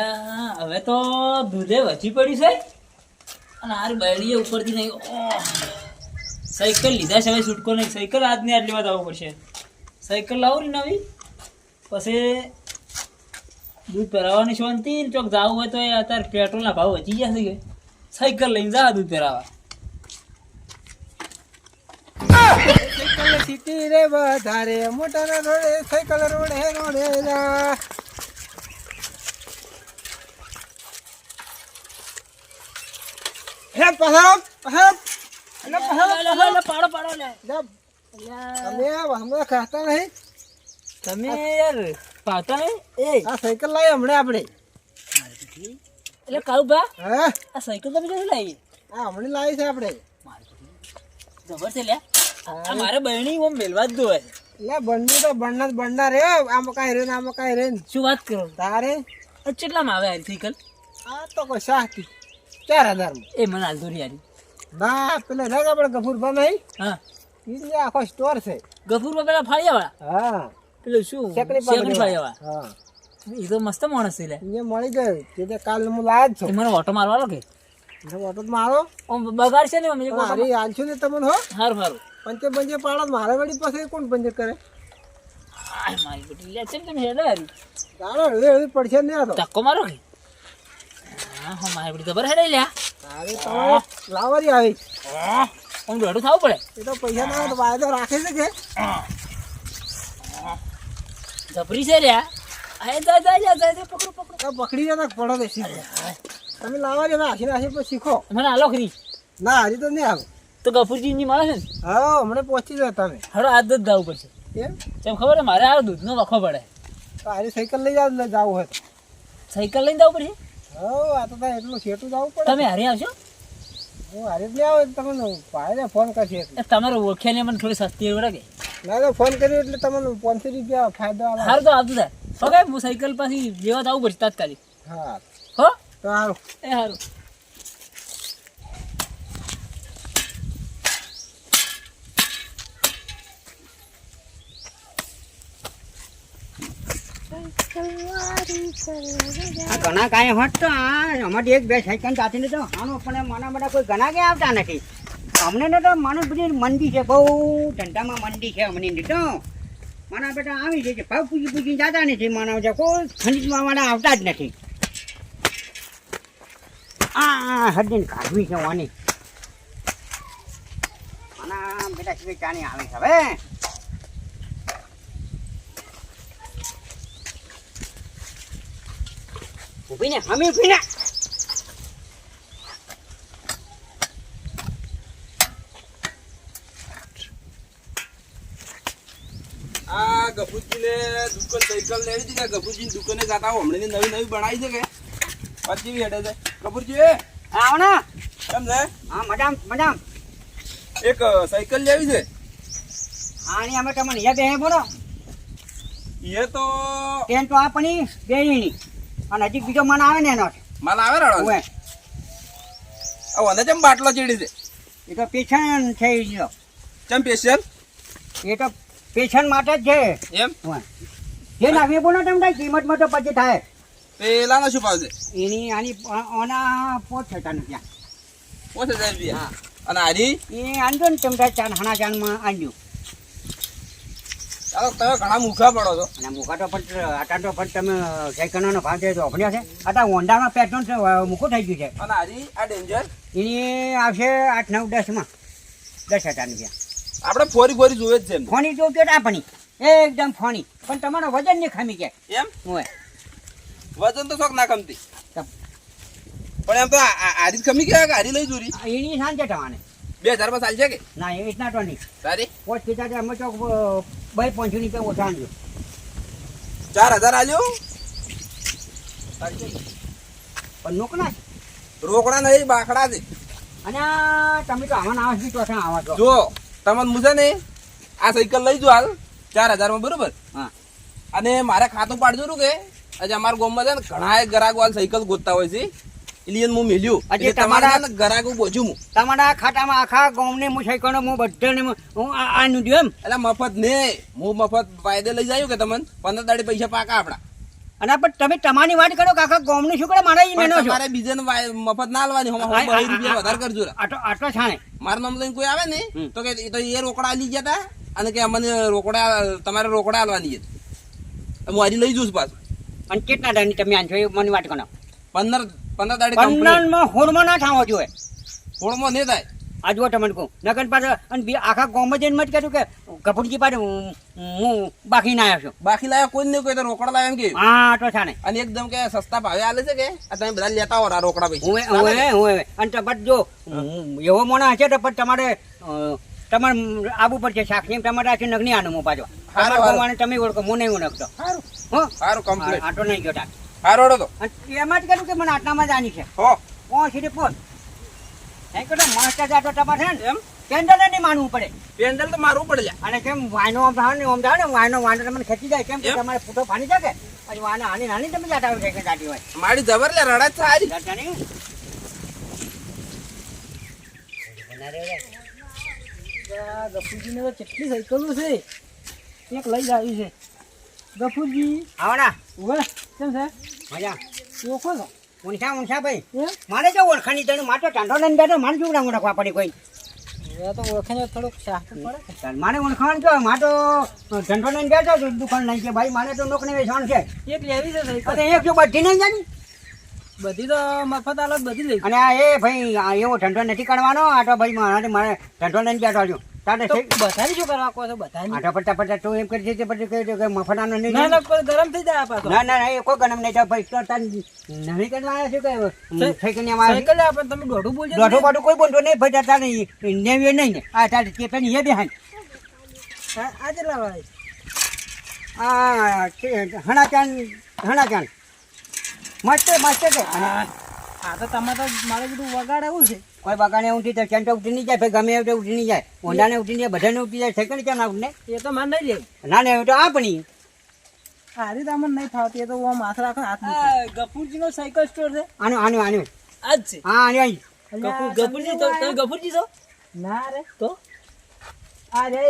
હવે તો દૂધે વધી પડ્યું છે. અને હારી બળીએ ઉપરથી નહીં સાયકલ લીધા છે, હવે છૂટકો નહીં. સાયકલ આજની આટલી વાત આવવું પડશે. સાયકલ લાવો ને નવી. પછી દૂધ પહેરાવાની શાંતિ ચોક જવું હોય તો એ અત્યારે પેટ્રોલના ભાવ વધી ગયા છે સાયકલ લઈને જા દૂધ પહેરાવા. સીટી રે વધારે મોટર રોડે, સાયકલ રોડે રોડે જા હે પહાડો પહાડ. એટલે પહાડો લે, લે, લે, પાડો પાડો લે તમે હમણાં ખાતા નહીં? તમે યાર પાતા નહીં? એ આ સાયકલ લાવી હમણાં આપણે. એટલે કાળુભા હા? આ સાયકલ તમે ક્યાંથી લાવી? આ હમણાં લાવી છે આપણે. જબર છે લે. આ મારે બહેણી ઓમ મેલવા જ દો એટલે બંને તો જ બન્ના રે આમ કાંઈ રે ને આમાં કાંઈ રે શું વાત કરો? તારે? કેટલામાં આવે આ સાયકલ? આ તો કોઈ શાહતી ચાર હજારમાં એ મને હાલ દોરી યારી ના પેલા ના પણ ગફુરભા નહીં. હા. ઈ આખો સ્ટોર છે. ગફુરમાં પેલા ફાળિયા વાળા હા. પેલું શું? સેકડી શેકડી ફાળિયા હા. એ તો મસ્ત માણસ છે લે. અહીંયા મળી ગયો તે કાલ હું લાયા જ છું. મને ઓટો મારવાનો કે? ઓટો મારો. ઓમ બગાડ છે ને મમ્મી મારી. આલશું ને તમને હો. હાર સારું પંચે પંચે પાડો મારે વળી પાસે કોણ પંચે કરે? મારી બેટી લે ચમ તમે હેડે હારી. હળવે હળવે પડશે ને આ તો. ધક્કો મારો કે? હા હો મારી બેટી જબર હેડે લ્યા? તારે તમારે લાવરી આવી. ઓમ દોડું થવું પડે. એ તો પૈસા ના તો વાયદો રાખે છે કે? જબરી છે લ્યા. આય જા જા જા જા જા, પકડો પકડો. તો પકડી જતા પડો તો શીખો. તમે લાવરી નાખી નાખી પછી શીખો. મને આલો ખરી. ના હજી તો નહીં આવે. તો ગફુરજી ની મળે છે ને? હા હમણાં પહોંચી જાવ તમે. હડો આજ જ જવું પડશે. એમ કેમ ખબર છે? મારે આ દૂધનો વખો પડે. તો આજે સાયકલ લઈ જાવ જાવું હોય તો. સાયકલ લઈને જવું પડશે? હા આ તો થાય એટલું સેટું જવું પડે. તમે હારી આવશો હું હારે જ નહીં આવે તમને ભાઈને ફોન કરશે એટલે. તમારે ઓળખ્યા ને મને થોડી સસ્તી પડે કે ના તો ફોન કર્યો એટલે તમને પાંચસો રૂપિયા ફાયદો આવે. હારું તો આવતું થાય ઓકે હું સાયકલ પાછી લેવા જવું પડશે તાત્કાલિક. હા. હો? તો સારું એ સારું આ ઘણા કાંઈ હોત તો આ અમારી એક બે સાયકલ જાતી તો આનો પણ માના બધા કોઈ ઘણા ક્યાં આવતા નથી. અમને ને તો માણસ બધી મંદી છે બહુ ધંધામાં મંદી છે અમને તો. માના બેટા આવી જાય છે ભાવ પૂજી પૂજી જતા નથી માનવ છે કોઈ ખનીજમાં વાળા આવતા જ નથી. આ હદીને કાઢવી છે વાની માના બેટા સિવાય ચાની આવે છે હવે. ઊભી ને હમી ઊભી ને આ ગફુરજીને દુકાન સાયકલ લેવી હતી ને દુકાને જતા આવો? નવી નવી બનાવી છે કે? પછી હેડે છે? ગફુરજી આવો ને. કેમ છે? હા મજામ મજામ. એક સાયકલ લેવી છે? આની અમે તમને યા બે બોલો. એ તો ટેન તો આપણી બેની અને હજી બીજો મન આવે ને એનો. મન આવે રાડો ઓવે આ વંદે બાટલો ચડી છે એ તો પેશન છે એનો કેમ પેશન? એ તો પેશન માટે જ છે. એમ. જે નાખવી બોલો તમને કિંમતમાં તો પછી થાય. પેલાનો શું ભાવ છે? એની આની ઓના પોત થતા નથી ઓછે સાહેબ રૂપિયા અને આની? એ આંજો ને તમને ચાર હાણા ચાનમાં ચાલો તમે ઘણા મૂખા પડો છો. અને મૂખા તો પણ આટા તો પણ તમે સાયકલનો ભાવ છે તો છે. આટા હોન્ડામાં પેટ્રોલ છે મૂકું થઈ ગયું છે. અને આરી આ ડેન્જર? એની આવશે આઠ નવ દસમાં. દસ હજાર રૂપિયા આપણે ફોરી ફોરી જોવે જ છે ફોની જો પેટ આપણી એકદમ ફોની. પણ તમારો વજન નહીં ખામી કે એમ? હોય. વજન તો શોખ ના ખમતી. પણ એમ તો આ- ખમી ગયા કે આરી લઈ જોરી? એની સાંજે થવાને. બે હજારમાં ચાલશે કે? ના એ રીતના નહીં તારી? પોચ કીધા છે અમે ચોક બે પાંચસો રૂપિયા ઓછા આણજો ચાર હજાર આલ્યો? પણ નોકના રોકડા નહીં બાકડા છે. અને તમે તો આવા આવા બી ચોથા આવા છો જો તમને મુજે ને આ સાયકલ લઈ જો હાલ ચાર હજારમાં બરોબર? હા. અને મારે ખાતું પાડજો કે આજે અમારા ગામમાં છે ને ઘણા ગ્રાહકો હાલ સાયકલ ગોતતા હોય છે. એને હું મેલ્યું. આજે તમારા ને બોજું હું તમારા ખાતામાં આખા ગામને હું સાયકલો હું બધાને હું આ આનું એમ. એટલે મફત ને. હું મફત વાયદે લઈ જાયું કે તમને? પંદર દાડી પૈસા પાકા આપડા અને પણ તમે તમારી વાત કરો કાકા ગોમની શું કરે? મારા મેનો છો. મારે બીજાને મફત ના આલવાની. હું બહી રૂપિયા વધારે કરજો. આટલો આટલો છાણે. મારું નામ લઈને કોઈ આવે ને તો કે તો એ રોકડા લઈ ગયા તા અને કે અમને રોકડા તમારે રોકડા આલવાની છે. હું હજી લઈ જઉં છું પાછું. અને કેટલા દાડની તમે આનશો મને વાત કરો. પંદર પંદર તારીખ પંદરમાં હોળમાં ના થવો જોઈએ. થોડમાં નહીં થાય. આ જુઓ તમને કહું. નગર પાસે અને બી આખા ગામમાં જઈને મત કહેતું કે કપૂરજી પાસે હું બાકી ના આવ્યો છું. બાકી લાવ્યા કોઈ નહીં કોઈ તો રોકડા લાવ્યા એમ કે. હા આટલો છાણે અને એકદમ કે સસ્તા ભાવે આલે છે કે? આ તમે બધા લેતા હો રોકડા પૈસા હું હું હું અને બટ જો એવો મોણા હશે તો પણ તમારે તમારે આબુ પડશે સાક્ષી તમારે આ છે નગની આનું હું પાછો તમારા પ્રમાણે તમે ઓળખો હું નહીં ઓળખતો. હો? સારું કમ્પ્લીટ આટો નહીં ગયો હેડો તો. એમાં જ કર્યું કે મને આટલામાં જ આની છે. હો. કોણ સીધી પોત એ કે માસ્ટર જાતો ટપા છે ને એમ? પેન્ડલ નહીં માનવું પડે. પેન્ડલ તો મારવું પડે અને કેમ વાયનો આમ થાય ને આમ થાય ને વાયનો વાંડો તમને ખેંચી જાય. કેમ કે એમ? તમારે ફૂટો ફાની જાય પછી વાને હાની નાની તમે જાતા હોય છે કે જાતી હોય. મારી જબર લે રડા જ સારી ગફુરજીને તો કેટલી સાયકલો છે. એક લઈ જ આવી છે. ગફુજી. આવો ના. કેમ છે? મજા. ઓળખો છો? ઊંચા ઊંચા ભાઈ. મારે જો ઓળખાણી તને તો ટાંડો લઈને બેઠો મારે જુગડા રાખવા પડે કોઈ? હવે તો ઓળખાને થોડુંક પડે. મારે ઓળખાણ મારે તો ધંધો લઈને બેઠો છું દુકાન લઈ કે ભાઈ મારે તો નોકરી વેચવાનું છે. એક લેવી છે અને એક જો બધી નહીં જાની બધી તો મફત આલો બધી લઈ અને એ ભાઈ આ એવો ધંધો નથી કરવાનો આ તો ભાઈ મારે ધંધો લઈને બેઠો છું. તારે બધાની શું કરવા કહો છો? બધાની. આટા પડતા પડતા તું એમ કરી છે પછી કહે છે કે મફતાનો નહીં ના ના ગરમ થઈ જાય પાછો. ના ના ના, એ કોઈ નહીં થાય. તો તાર નવી કરવા આવ્યા છે કે થઈ કરીને સાયકલ આપણે તમે દોઢું બોલજો દોઢો બાઢું કોઈ બોલતો નહીં ભાઈ તારે નેવી નહીં. ને આ તારે તે પેલી એ બેહાન આજે લાવાય આ હણાચાન હણાચાન. મસ્ત મસ્ત છે. આ તો તમે તો મારે બધું વગાડે એવું છે? કોઈ બગાને ઉઠી તો ચેન્ટો ઉઠી નહીં જાય? ભાઈ ગમે એવું ઉઠી નહીં જાય. ઓંડાને ઉઠી જાય બધાને ઉઠી જાય. છે કેમ ને એ તો મારે નહીં લેવી. ના ને તો આપણી આ રીતે અમને નહીં ફાવતી એ તો હું માથે રાખો હાથ ગફુરજી નો સાયકલ સ્ટોર છે? આનું આનું આનું. આજ છે? હા આની આની. ગફુરજી તો તમે ગફુરજી છો? ના રે. તો? આ રે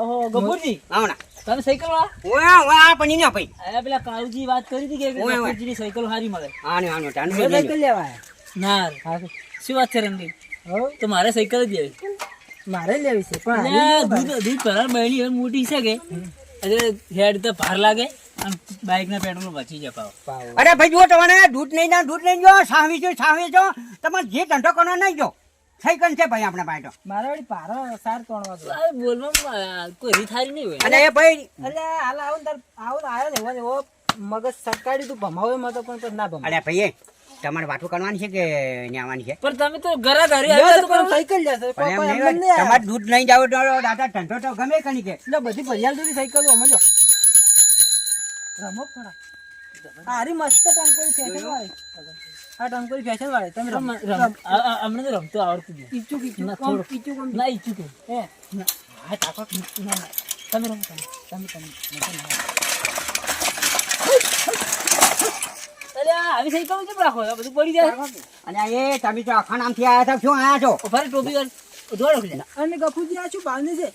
ઓહો ગફુરજી આવો તમે સાયકલ વાળા? ઓય ઓય આપણી ના ભાઈ. આ પેલા કાળુજી વાત કરી હતી કે. સાયકલ સારી મળે. આનું આનું આનું હવે લઈ સાયકલ લેવા ના શું વાત છે રણદીપ તો મારે સાયકલ જ લેવી. મારે લેવી છે પણ દૂધ દૂધ ભરાર બહેની મોટી છે કે? એટલે હેડ તો ભાર લાગે અને બાઇક ના પેટ્રોલ બચી જાય પાવ પાવ. અરે ભાઈ જો તમારે દૂધ નહીં ના દૂધ નહીં જો સાવી છો સાવી છો તમારે જે ધંધો કરવાનો નહીં જો. સાયકલ છે ભાઈ આપણે તો. મારે વળી પારો સાર દો આ બોલવામાં કોઈ રીથારી નહીં હોય. અને એ ભાઈ એટલે હાલ આવ ને તાર આવું આવ્યો ને એવો એવો મગજ સરકારી તું ભમાવે માં પણ પણ ના ભમાવે. અરે ભાઈ તમારે વાતો કરવાની છે કે ન્યાવાની છે? પણ તમે તો ઘરા ઘરે આવ્યા તો પણ સાયકલ જશે પણ તમારે દૂધ લઈને જાવ તો દાદા ધંધો તો ગમે કણી કે. એટલે બધી ભરિયાલ દૂધી સાયકલો અમે જો. રમો ખરા હારી મસ્ત કામ ફેશન વાળી આ ટંકોરી ફેશન વાળે. તમે અમને તો રમતો આવડતું જ નહીં. ઈચું કીચું ના, કોમ થોડું. કોમ ના ઈચ્છું કે હે હા તાકો ના ના. તમે રમો તમે. તમે તમે. આવી સાયકલ કેમ રાખો બધું પડી જાય. અને એ તમે તો આખા નામથી આવ્યા છો શું આવ્યા છો? ફરી ટોપી લે અને ગફુજી આ શું ભાવની છે?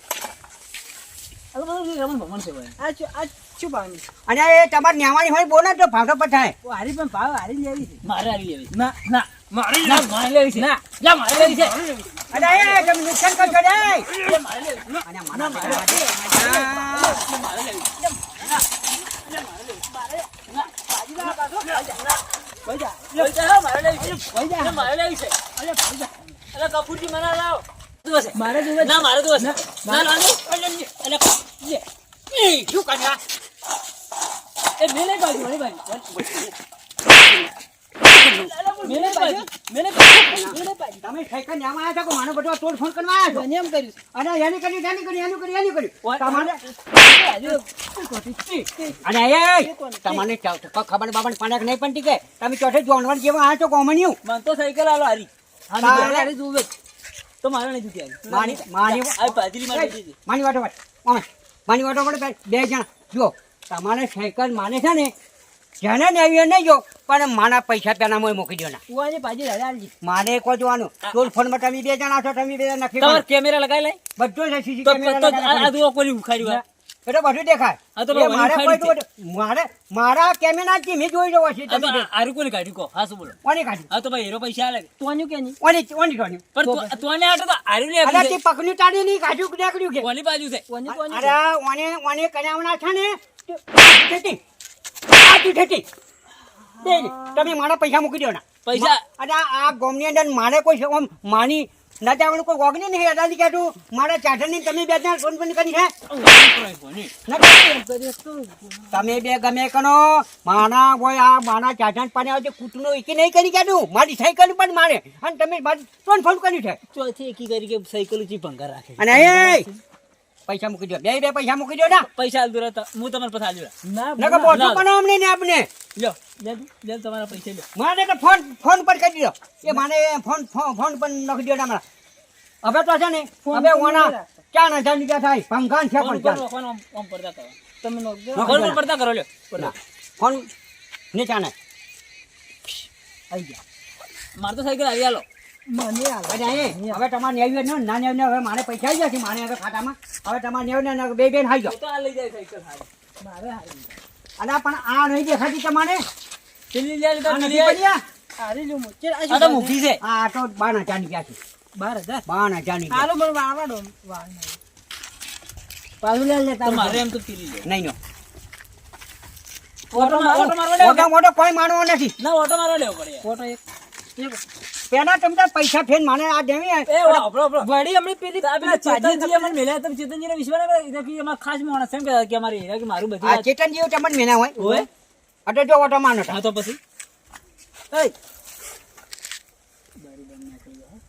આ બધું રમણ ભમણ છે ભાઈ. આ આ શું ભાવની અને એ તમારે ન્યાવાની હોય બોલો ને તો ભાગો પઠાય ઓ હારી પણ ભાવ હારી લેવી છે મારે હારી લેવી ના ના મારે ના મારે લેવી છે ના લા મારે લેવી છે અને એ તમે નુકસાન કરશો રે લે, મારે લેવી અને લે, મારે લેવી મારે લેવી મારે ના બાજી ના પાછો ભાઈ જા લે, જા, મારે લેવી છે ભાઈ જા લે, મારે લેવી છે અરે ભાઈ જા અલે કપૂરજી મને લાવો તું મારે જોવે ના મારે તું હશે ના ના લે, અલે લે, અલે લે એ શું કર્યા એ મેલે બાજુ મેલે બાજુ મેલે બાજુ મેલે બાજુ મેલે બાજુ તમે સાયકલ ન્યામાં આવ્યા છો કે માનો બધો તોડ ફોન કરવા આવ્યા છો? એમ કર્યું. અને એની કર્યું એની કર્યું એની કર્યું એની કર્યું. તમારે બાજુ એ તમને ખબર બાબા પાડક નહીં પણ ટીકે તમે ચોથે જોનવર જેવા આવ્યા છો કોમન્યું મન તો સાયકલ આલો હારી? હારી હારી તો મારે નહીં જુતી માની માની આ મારી માની વાટો વાટ. માની વાટો બે જણા. જો તમારે સાયકલ માને છે ને જેને ને એવી નહીં જો પણ મારા પૈસા પેલા મોય મૂકી દો ના. કુવાની પાછી આલજી. માને જોવાનું. ટોલ ફોનમાં તમે બે જણા છો તમે બે નક્કી કેમેરા લગાવી લઈ. બધું છે સીસી કેમેરા આ દુઓ કોઈ ઉખાડ્યું આ. એ તો બધું દેખાય તો મારે તો મારે મારા કેમેરા થી મેં જોઈ જવો છે તો તમે? આરું કોને કાઢ્યું કહો હા શું બોલો? કોની કાઢી? હા તો ભાઈ હીરો પૈસા આલે. તોન્યું કે નહીં? કોની કોની કોની? પણ તું- તું આને આટો તો આર્યું ને અલા તે પકડ્યું તાડી નહીં કાઢ્યું કે નીકળ્યું કે? કોની બાજુ છે? કોની કોની અરે ઓને ઓને કરાવના છે ને? ઠેટી ઠેઠી. ઠેટી દે તમે મારા પૈસા મૂકી દો ના. પૈસા? અને આ ગોમની અંદર મારે કોઈ છે માની ના જવાનું કોઈ ઓગની નહીં અડાડી કાઢું. મારા ચાટરની તમે બે જણા ફોન કરી? ના કરી. તમે બે ગમે કનો માના હોય આ માના ચાટણ પાણી આવજે કૂટનો એકી નહીં કરી કાઢું. મારી સાયકલ પણ મારે. અને તમે મારી ત્રણ ફોન કર્યું છે. ચોથી એકી કરી કે સાયકલ ઉચી ભંગા રાખે. અને એ પૈસા મૂકી દો બે બે પૈસા મૂકી દો ના પૈસા આલ દો હું તમારે પછી આલ્યો ના નકર મોટું બનાવો અમને ને આપને. લ્યો લે તમારા પૈસા લ્યો. મારે તો ફોન ફોન પર કરી દો એ મને ફોન ફોન પર નાખી દો અમારા હવે તો છે ને હવે ઓના ચાર હજારની થાય. પંખાન છે ફોન પણ ફોન ઓમ પડતા કરો. તમે ફોન પર પડતા કરો લ્યો. ફોન ને ચાને આવી ગયા. મારે તો સાયકલ આવી આલો મને હાલ અરે અહીં હવે તમારે નેવી ને. ના નેવી હવે મારે પૈસા આવી ગયા મારે હવે ખાતામાં. હવે તમારે નેવી ને બે બેન આવી જાઓ. લઈ જાય મારે હારી પણ આ નહીં દેખાતી તમારે? પેલી લે લીધા, આ પેલી નથી આઈ. પડ્યા? હારી જો મુચે આ આ તો બાર મૂકી છે. આ તો બારની છે બાર હજાર? ની હાલો મને વાળવાનો વાળ નહીં પાછું લે લેતા મારે એમ તો પેલી લે. નહીં નો ઓટો ઓટો મારવા મોટો મોટો કોઈ માનવો નથી. ના ઓટો મારવા લેવો પડે. ફોટો એક. એક. પેલા તમે પૈસા ફેન મને આ દેવી એ આપણો. અમને પેલી તો આ પેલા ચેતનજીએ મને મેલ્યા ચેતનજીને વિશ્વાસ ના કર્યો. કે એમાં ખાસ માણસ એમ કે અમારી હીરા કે મારું બધું આ વાત- ચેતન જેવું તમને મેના હોય. હોય? અટે જો ઓટો માનો હા તો પછી? એય.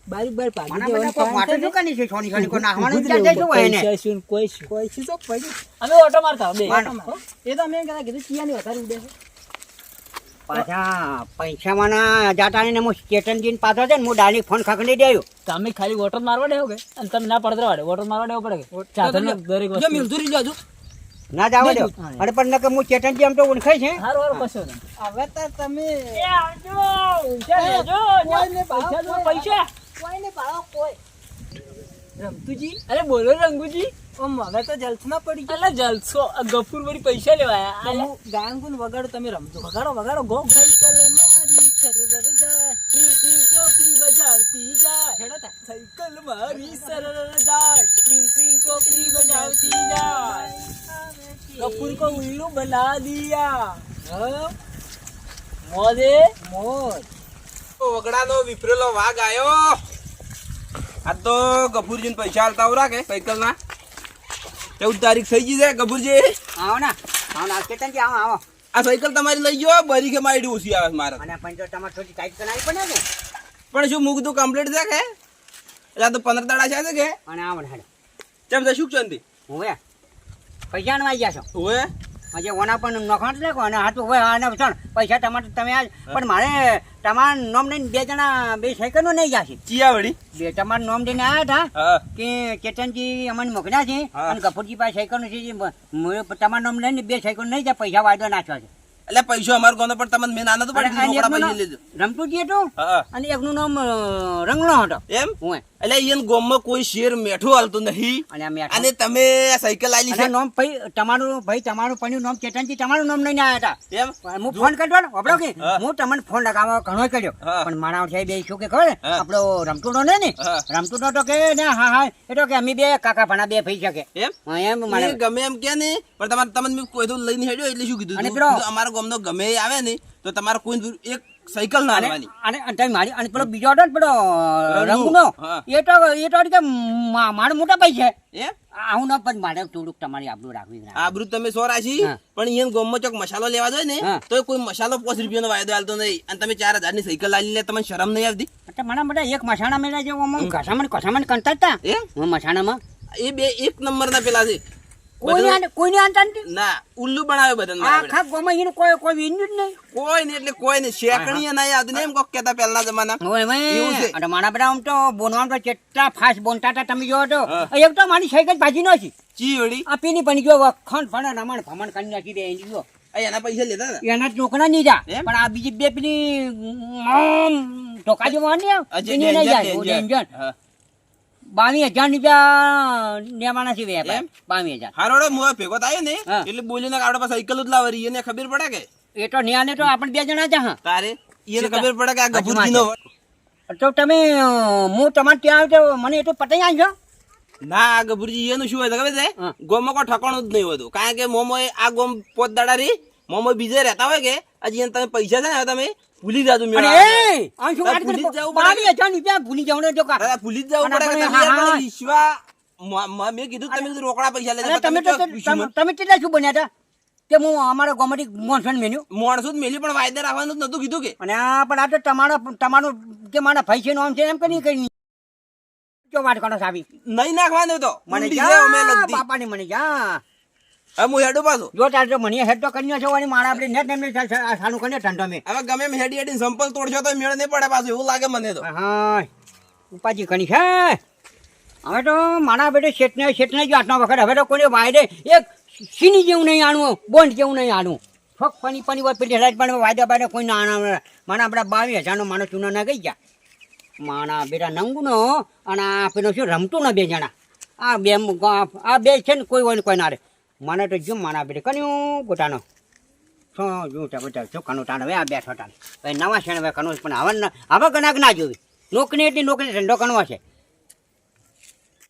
બારી બાર પાડી દેવાની કોઈ છે નાખવાનું એને. કોઈ કોઈ પડી અમે ઓટો મારતા બે. એ તો અમે કીધું ચિયાની વધારે ઉડે છે. પાછા ને હું ચેતનજીને પાછો છે ને હું ડાયરેક્ટ ફોન ખખડી દેયો. તમે ખાલી ઓટો મારવા દેવો કે? અને તમે ના પડતરા વાળે ઓટો મારવા દેવો પડે કે? દરેક વસ્તુ. મિલતું રહ્યું ના જાવ દો અરે પણ નકર હું ચેતનજી આમ તો ઓળખાય છે? હારું હારું કશો હવે તો તમે એ આવજો, પૈસા કોઈને પૈસા જો, પૈસા. કોઈને ભાડો કોઈ. રમતુજી? અરે બોલો રંગુજી. હવે તો જલસમાં પડી ગયો. એટલે જલસો ગફુર વળી પૈસા લેવા લેવાયા આ ગાંગુન વગાડો તમે રમજો. વગાડો વગાડો ગો. સાયકલ મારી સરર જાય. ટ્રી ટોકરી બજાવતી જાય. હેડો તા. સાયકલ મારી સરર જાય. ટ્રી ટ્રી ટોકરી બજાવતી જાય. ગફુર કો ઉલ્લુ બના દિયા. મોદે મોદ વગડાનો વિપરેલો વાઘ આવ્યો આ તો ગફુરજીને પૈસા હાલતા આવરા કે સાયકલ ના ચૌદ તારીખ થઈ ગઈ છે ગફુરજી આવો ને. આવો ને ચેતનજી આવો આવો. આ સાયકલ તમારી લઈ ગયો બરી કે મારી ઓછી આવે મારે. અને પણ જો તમારે થોડી ટાઈટ કરાવી પડે ને. પણ શું મૂક તો કમ્પ્લીટ છે કે? એટલે તો પંદર દાડા છે કે? અને આવો ને હેડો. ચમ શું ચંદી હું પૈસા ગયા છો? ઓએ આજે ઓના પણ નોખાણ લેખો અને હાથું હોય અને વસણ પૈસા તમારે તમે આજ પણ મારે તમારા નોમ લઈને બે જણા બે સાયકલો નહીં જશે ચિયા વળી બે તમારું નોમ લઈને આવ્યા હતા કે ચેતનજી અમને મોકલ્યા છે અને કપૂરજી પાસે સાયકલ છે તમારા નામ લઈને બે સાયકલ નહીં જાય પૈસા વાયદો નાખ્યા છે. એટલે પૈસો અમારો ગોનો પણ તમને મેં નાના તો પડી રમતું હતું અને એકનું નામ રંગણો હતો. એમ? હું એટલે એને ગોમમાં કોઈ શેર મેઠું હાલતું નહીં. અને તમે સાયકલ આલી છે? નામ ભાઈ તમારું ભાઈ તમારું પણ નામ ચેતનજી તમારું નામ નહીં આવ્યા હતા. એમ? હું ફોન કર્યો ને આપણો કે? હા. તમને ફોન લગાવવા ઘણો કર્યો. પણ મારા સાહેબ એ શું કે ખબર. આપણો રમતુડો ને? ને રમતુડો તો કે ને હા હા એ તો કે અમે બે કાકા ભણા બે ભાઈ શકે એમ? એમ મને ગમે એમ કે ને પણ તમારે તમને કોઈ તો લઈને હેડ્યો એટલે શું કીધું અને? પેલો- અમારા ગામનો ગમે આવે ને તો તમારે કોઈ એક સાયકલ ના અને અને મારી અને પેલો બીજો હતો ને પેલો રંગનો. એ તો એ તો કે માર મોટા ભાઈ છે. એમ આવું ના પણ મારે થોડુંક તમારી આબરૂ રાખવી આબરૂ તમે સો રાખી પણ અહીંયા ગોમમાં ચોક મસાલો લેવા જાય ને તો કોઈ મસાલો પાંચ રૂપિયાનો વાયદો આવતો નહીં. અને તમે ચાર હજારની સાયકલ લાવી લે તમને શરમ નહીં આવતી? એટલે મને બધા એક મસાણા મેળા જેવો. ઘસામણ ઘસામણ હતા એમ મસાણામાં. એ બે એક નંબરના પેલા છે. કોઈને કોઈને આનતા નથી ના ઉલ્લુ બનાવે બધાને આખા ગામમાં એનું કોઈ કોઈ વિન્યું જ નહીં. કોઈ નહીં એટલે કોઈ નહીં શેકણીએ નહીં આવતી ને એમ કોક કહેતા પહેલાના જમાના. ઓય મેં અને મારા બધા આમ તો બોનવામાં તો કેટલા ફાસ્ટ બોનતા હતા તમે જોવો તો. તો મારી સાયકલ ભાજી નો છે ચી વળી આ પીની પણ ગયો વખણ ફણ રમણ ભમણ કરી નાખી દે એની એના પૈસા લેતા હતા? એના છોકરા નહીં જા પણ આ બીજી બે પેલી આમ જેવા નહીં એની નહીં જાય. ઓ ડેન્જર. ડેન્જર. હા. બાવીસ હજાર રૂપિયા લેવાના છે વેપાર? બાવીસ હજાર. હારોડો ભેગો થયો ને. એટલે બોલીને કે પાસે સાયકલ જ લાવરી એને ખબર પડે કે? એ તો ન્યાને તો આપણે બે જણા જ તારે? એને ખબર પડે કે આ હજુ ગભુરજીનો તો તમે હું તમારે ત્યાં આવ્યો મને એટલું પતાઈ આવજો ના આ ગભુરજી એનું શું હોય ખબર છે? ગોમમાં કોઈ ઠકાણું જ નહીં હોતું. કારણ કે મોમો આ ગોમ પોત દાડા રી મોમો બીજે રહેતા હોય કે હજી તમે પૈસા છે ને તમે ભૂલી જાજો મેળા એ આ શું વાત કરી પડે. હજાર રૂપિયા ભૂલી જાવ ને જો કા ભૂલી જ જવું પડે કે. વિશ્વા મ- કીધું તમે રોકડા પૈસા લેજો તમે તમે કેટલા શું બન્યા હતા? કે હું અમારા ગામમાંથી મોનસન મેન્યુ માણસો જ મેલી પણ વાયદા રાખવાનું જ નતું કીધું કે. અને આ પણ આ તો તમારો તમારો કે મારા ભાઈ છે નામ છે એમ કરી કરી જો વાટકાનો સાબી. નહીં નાખવાનું તો. મને જા. બાપાની મને જા. હું હેડું પાછું. જો તાર મને હેડ કરી છો અને મારા આપણે નેટ એમને સાનું કરીને ધંધો મેં. હવે ગમે એમ હેડી હેડી સંપલ તોડશો તો મેળ નહીં પડે પાછું એવું લાગે મને તો. હા ઉપાજી ઘણી છે. હવે તો મારા બેટે શેઠને શેઠને જ આટલો વખત હવે તો કોઈ વાયદે એક સીની જેવું નહીં આણવું બોન્ડ જેવું નહીં આણવું ફક પાણી પાણી વાત પેલી હેલાજ પણ વાયદા બાયદા કોઈ ના આણા મારા આપણા બાવીસ હજારનો માણસ ચૂનો ના ગઈ ગયા. માણા બેટા નંગુનો અને આ પેલો શું રમતું ને બે જણા. આ બે આ બે છે ને કોઈ હોય ને કોઈ ના રે. મને તો જો મારા બેટે કર્યું ગોટાનો. શું જો બધા ચોખ્ખાનું ટાણ હવે આ બેઠો ટાણ હવે નવા ને હવે કનું પણ હવે હવે કનાક ના જોવી. નોકરી એટલી નોકરી ધંધો કનવા છે.